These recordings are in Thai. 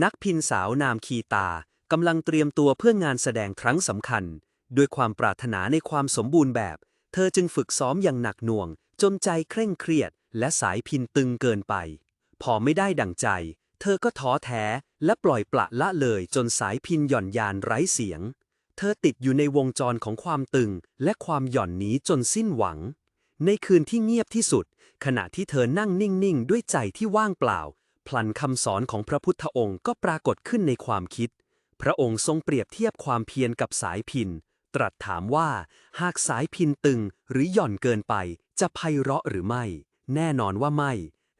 นักพินสาวนามคีตากำลังเตรียมตัวเพื่องานแสดงครั้งสำคัญ ด้วยความปรารถนาในความสมบูรณ์แบบ เธอจึงฝึกซ้อมอย่างหนักหน่วง จนใจเคร่งเครียด และสายพินตึงเกินไป พอไม่ได้ดั่งใจ เธอก็ท้อแท้และปล่อยปละละเลยจนสายพินหย่อนยานไร้เสียง เธอติดอยู่ในวงจรของความตึง และความหย่อนนี้จนสิ้นหวัง ในคืนที่เงียบที่สุด ขณะที่เธอนั่งนิ่งๆ ด้วยใจที่ว่างเปล่า พลันคำสอนของพระพุทธองค์ก็ปรากฏขึ้นในความคิด พระองค์ทรงเปรียบเทียบความเพียรกับสายพินตรัสถามว่า หากสายพินตึงหรือหย่อนเกินไป จะไพเราะหรือไม่ แน่นอนว่าไม่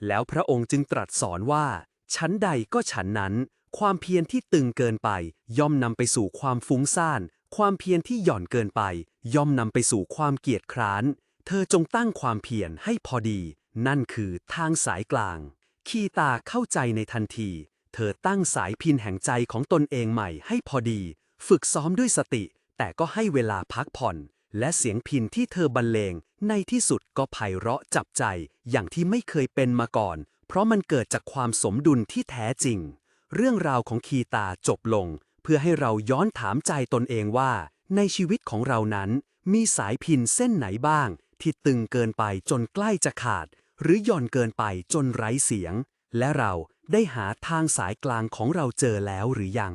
แล้วพระองค์จึงตรัสสอนว่า ชั้นใดก็ฉันนั้น ความเพียรที่ตึงเกินไป ย่อมนำไปสู่ความฟุ้งซ่าน ความเพียรที่หย่อนเกินไป ย่อมนำไปสู่ความเกียจคร้าน เธอจงตั้งความเพียรให้พอดี นั่นคือทางสายกลาง คีตาเข้าใจในทันที เธอตั้งสายพินแห่งใจของตนเองใหม่ให้พอดี ฝึกซ้อมด้วยสติ แต่ก็ให้เวลาพักผ่อน และเสียงพินที่เธอบรรเลง ในที่สุดก็ไพเราะจับใจ อย่างที่ไม่เคยเป็นมาก่อน เพราะมันเกิดจากความสมดุลที่แท้จริง เรื่องราวของคีตาจบลง เพื่อให้เราย้อนถามใจตนเองว่า ในชีวิตของเรานั้น มีสายพินเส้นไหนบ้างที่ตึงเกินไปจนใกล้จะขาด หรือหย่อนเกินไปจนไร้เสียง และเราได้หาทางสายกลางของเราเจอแล้วหรือยัง